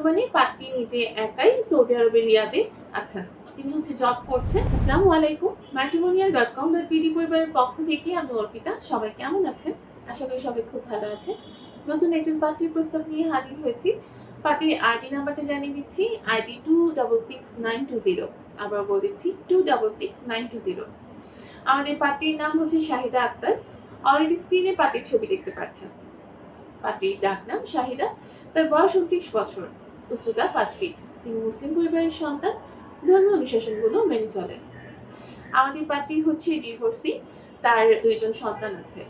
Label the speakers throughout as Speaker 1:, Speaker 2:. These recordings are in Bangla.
Speaker 1: বর্তমানে পাত্রী নিজে একাই সৌদি আরবের রিয়াদে আছেন। তিনি হচ্ছে জব করছেন। আসসালামু আলাইকুম। Matrimonial dot com dot PD পরিবারের পক্ষ থেকে আমি অর্পিতা। সবাই কেমন আছেন? আশা করি সবাই খুব ভালো আছে নতুন একজন পাত্রীর প্রস্তাব নিয়ে হাজির হয়েছি। পার্টির আইডি নাম্বারটা জানিয়ে দিচ্ছি। ID two double six nine two zero আবার বলে দিচ্ছি two double six nine two zero আমাদের পাত্রীর নাম হচ্ছে শাহিদা আক্তার। অলরেডি স্ক্রিনে পাত্রীর ছবি দেখতে পাচ্ছেন। পাত্রীর ডাক নাম শাহিদা। তার বয়স উনত্রিশ বছর। উচ্চতা পাঁচ ফিট তিনি মুসলিম পরিবারের সন্তান, ধর্মীয় অনুশাসনগুলো মেনে চলেন। আমাদের পাত্রী হচ্ছে ডিভোর্সি তার দুইজন সন্তান আছে।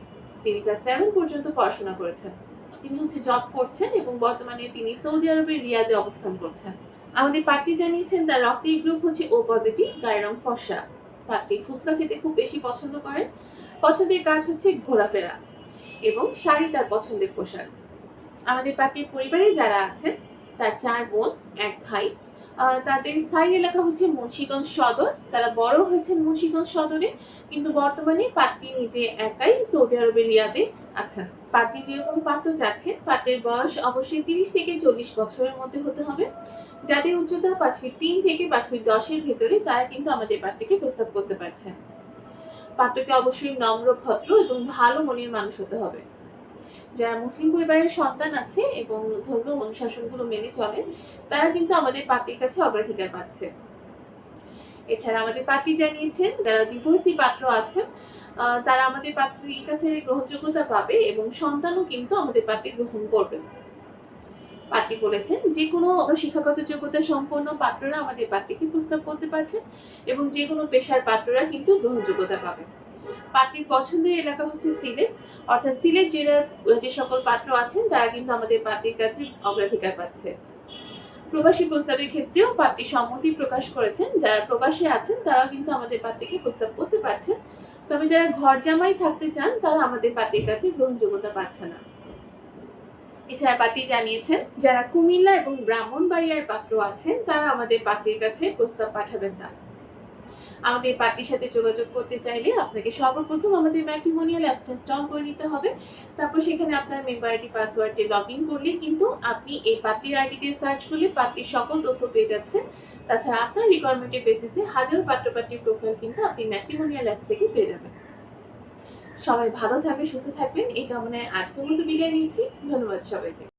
Speaker 1: তিনি ক্লাস সেভেন পর্যন্ত পড়াশোনা করেছেন। তিনি হচ্ছে জব করছেন এবং বর্তমানে তিনি সৌদি আরবের রিয়াদে অবস্থান করছেন। আমাদের পাত্রী জানিয়েছেন, তার রক্তের গ্রুপ হচ্ছে ও পজিটিভ গায়ের রং ফর্সা। পাত্রী ফুচকা খেতে খুব বেশি পছন্দ করেন। পছন্দের কাজ হচ্ছে ঘোরাফেরা এবং শাড়ি তার পছন্দের পোশাক। আমাদের পাত্রীর পরিবারে যারা আছেন তার চার বোন, এক ভাই। তাদের স্থায়ী এলাকা হচ্ছে মুন্সিগঞ্জ সদর। তারা বড় হয়েছেন মুন্সিগঞ্জ সদরে, কিন্তু বর্তমানে পাত্রী নিজে একাই সৌদি আরবের রিয়াদে আছেন। পাত্রী যেরকম পাত্র চাচ্ছে পাত্রের বয়স অবশ্যই তিরিশ থেকে চল্লিশ বছরের মধ্যে হতে হবে। যাদের উচ্চতা পাঁচ ফিট তিন থেকে পাঁচ ফিট দশের ভেতরে, তারা কিন্তু আমাদের পাত্রীকে প্রস্তাব করতে পারছেন। পাত্রকে অবশ্যই নম্র, ভদ্র এবং ভালো মনের মানুষ হতে হবে। যারা মুসলিম পরিবারের সন্তান আছে এবং ধর্মীয় অনুশাসনগুলো মেনে চলে তারা কিন্তু আমাদের পার্টির কাছে অগ্রাধিকার পাচ্ছে। এছাড়া আমাদের পার্টি জানিয়েছেন, যারা ডিভোর্সি পাত্র আছেন তারা আমাদের পার্টির কাছে গ্রহণযোগ্যতা পাবে এবং সন্তানও কিন্তু আমাদের পার্টি গ্রহণ করবে। পার্টি বলেছেন যে কোনো শিক্ষাগত যোগ্যতা সম্পন্ন পাত্ররা আমাদের পার্টিকে প্রস্তাব করতে পারছেন এবং যে কোনো পেশার পাত্ররা কিন্তু গ্রহণযোগ্যতা পাবে। পাত্রীর পছন্দের এলাকা হচ্ছে সিলেট। অর্থাৎ সিলেট জেলার যে সকল পাত্র আছেন, তারা কিন্তু আমাদের পাত্রীর কাছে অগ্রাধিকার পাচ্ছে। প্রবাসী প্রস্তাবের ক্ষেত্রেও পাত্রী সম্মতি প্রকাশ করেছেন। যারা প্রবাসী আছেন, তারাও কিন্তু আমাদের পাত্রীকে প্রস্তাব করতে পারছেন। তবে যারা ঘর জামাই থাকতে চান, তারা আমাদের পাত্রীর কাছে গ্রহণযোগ্যতা পাচ্ছে না। এছাড়া পাত্রী জানিয়েছেন, যারা কুমিল্লা এবং ব্রাহ্মণবাড়িয়ার পাত্র আছেন, তারা আমাদের পাত্রীর কাছে প্রস্তাব পাঠাবেন না। আমাদের পার্টির সাথে যোগাযোগ করতে চাইলে আপনাকে সর্বপ্রথম আমাদের ম্যাট্রিমোনিয়াল অ্যাপসটা ইনস্টল করে নিতে হবে। তারপর সেখানে আপনার মেম্বার আইডি পাসওয়ার্ডটি লগ ইন করলে কিন্তু আপনি এই পাত্রীর আইডি দিয়ে সার্চ করলে পাত্রীর সকল তথ্য পেয়ে যাচ্ছেন। তাছাড়া আপনার রিকোয়ারমেন্টের বেসিসে হাজারো পাত্রপাত্রীর প্রোফাইল কিন্তু আপনি ম্যাট্রিমোনিয়াল অ্যাপস থেকে পেয়ে যাবেন। সবাই ভালো থাকবে সুস্থ থাকবেন। এই কামনায় আজকের মতো বিদায় নিচ্ছি। ধন্যবাদ সবাইকে।